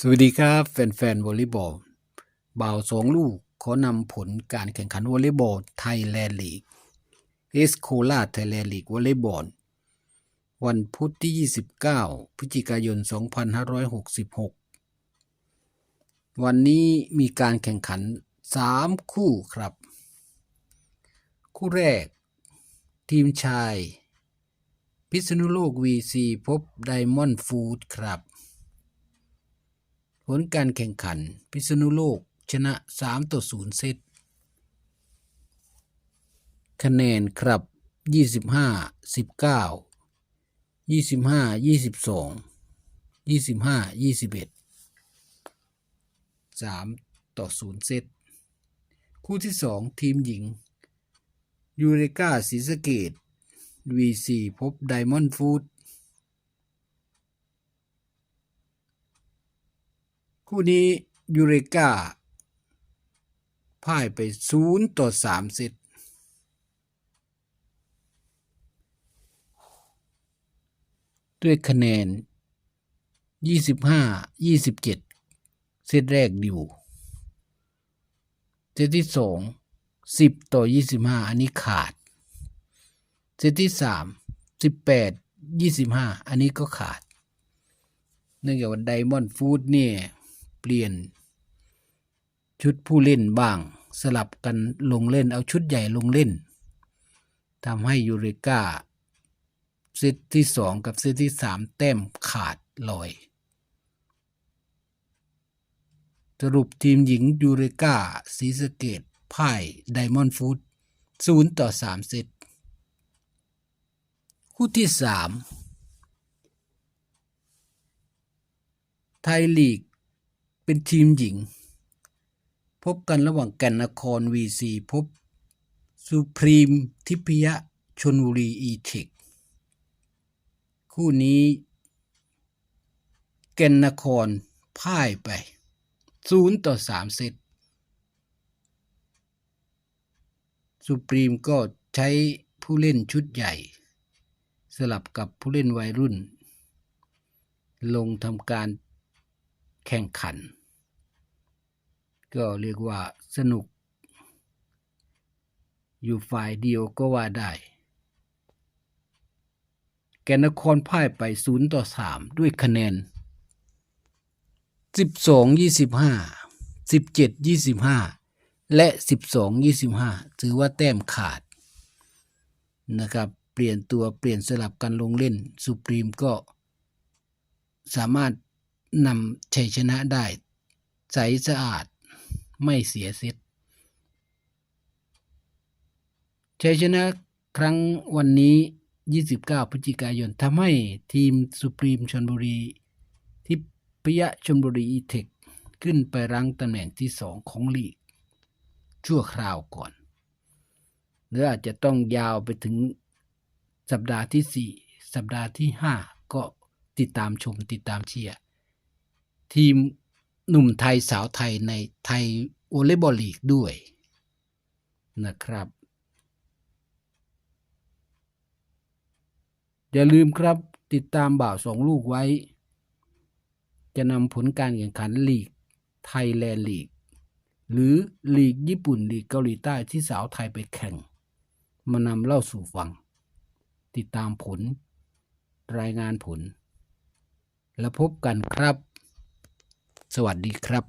สวัสดีครับ แฟนๆวอลเลย์บอลบ่าวสองลูกขอนำผลการแข่งขันวอลเลย์บอลไทยแลนด์ลีกเอสโคลาไทยแลนด์ลีกวอลเลย์บอลวันพุธที่ 29 พฤศจิกายน 2566 วันนี้มีการแข่งขัน 3 คู่ครับ คู่แรก ทีมชาย พิษณุโลก VC พบไดมอนด์ฟูดครับ ผลการแข่งขัน พิษณุโลก ชนะ 3 ต่อ 0 เซต คะแนนครับ 25 19 25 22 25 21 3 ต่อ 0 เซต คู่ที่ 2 ทีมหญิง ยูเรกาศรีสเกด VC พบไดมอนด์ฟูด คู่นี้ยูเรกาพ่ายไป0ต่อ3เซตด้วยคะแนน 25 27 เซตแรกดิว เซตที่ 2 10 ต่อ 25 อันนี้ขาด เซตที่ 3 18 25 อันนี้ก็ขาด เนื่องจากว่าไดมอนด์ฟูดเนี่ย เปลี่ยน ชุดผู้เล่นบ้าง สลับกันลงเล่นเอาชุดใหญ่ลงเล่นทำให้ยูเรกาเซตที่สองกับเซตที่สามแต้มขาดลอย สรุปทีมหญิงยูเรกาศรีสเกดพ่ายไดมอนด์ฟูดศูนย์ต่อสามเซตคู่ที่สามไทยลีก เป็นทีมหญิง พบกันระหว่างแก่นนคร VC พบสุพรีมทิพยะชนบุรีอีเทคคู่นี้ แก่นนครพ่ายไป0ต่อ3เซตสุพรีมก็ใช้ผู้เล่นชุดใหญ่ สลับกับผู้เล่นวัยรุ่น ลงทำการ แข่งขัน ก็เรียกว่าสนุก อยู่ฝ่ายเดียวก็ว่าได้ แกนนครพ่ายไป 0 ต่อ 3 ด้วยคะแนน 12 25 17 25 และ 12 25 ถือว่าแต้มขาดนะครับเปลี่ยนตัวเปลี่ยนสลับกันลงเล่นสุพรีมก็สามารถ นำชัยชนะได้ ใสสะอาดไม่เสียเซตชัยชนะครั้งวันนี้ 29 พฤศจิกายนทำให้ทีมสุพรีมชนบุรีที่พยะชนบุรีอีเทคขึ้นไปรั้งตำแหน่งที่สองของลีก ชั่วคราวก่อน หรืออาจจะต้องยาวไปถึงสัปดาห์ที่ 4 สัปดาห์ที่ 5 ก็ติดตามชมติดตามเชียร์ ทีมหนุ่มไทยสาวไทยในไทยวอลเลย์บอลลีกด้วยนะครับ อย่าลืมครับติดตามบ่าวสองลูกไว้ จะนำผลการแข่งขันลีกไทยแลนด์ลีก หรือลีกญี่ปุ่นลีกเกาหลีใต้ที่สาวไทยไปแข่ง มานำเล่าสู่ฟัง ติดตามผล รายงานผล แล้วพบกันครับ สวัสดีครับ